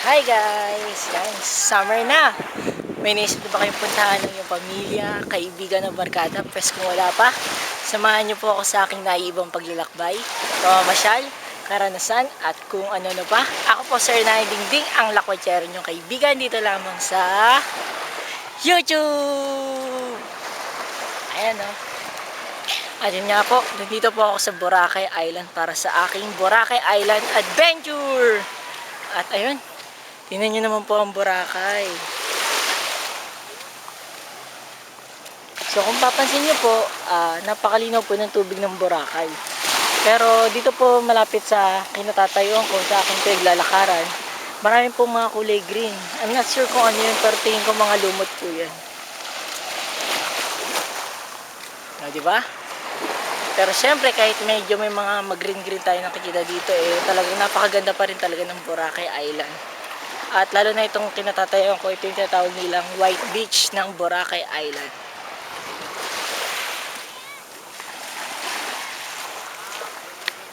Hi guys! Yan, summer na! May naisip na ba kayong puntahan ng iyong pamilya, kaibigan o barkada? Pwes kung wala pa, samahan niyo po ako sa aking naiibang paglalakbay, pamamasyal, karanasan, at kung ano na pa. Ako po Sir Nai Dingding, ang lakwatsero niyong kaibigan dito lamang sa YouTube! Ayan o. At yun nga po, nandito po ako sa Boracay Island para sa aking Boracay Island Adventure! At ayun, tingnan nyo naman po ang Boracay. So kung papansin nyo po, ah, napakalinaw po ng tubig ng Boracay. Pero dito po malapit sa kinatatayuan ko sa aking pinaglalakaran, maraming po mga kulay green. I'm not sure kung ano yun, pero tingin ko mga lumot po yan. O, di ba? Pero syempre kahit medyo may mga mag-green-green tayo nakikita dito eh talagang napakaganda pa rin talaga ng Boracay Island. At lalo na itong kinatatayuan ko, ito yung tinatawag nilang White Beach ng Boracay Island.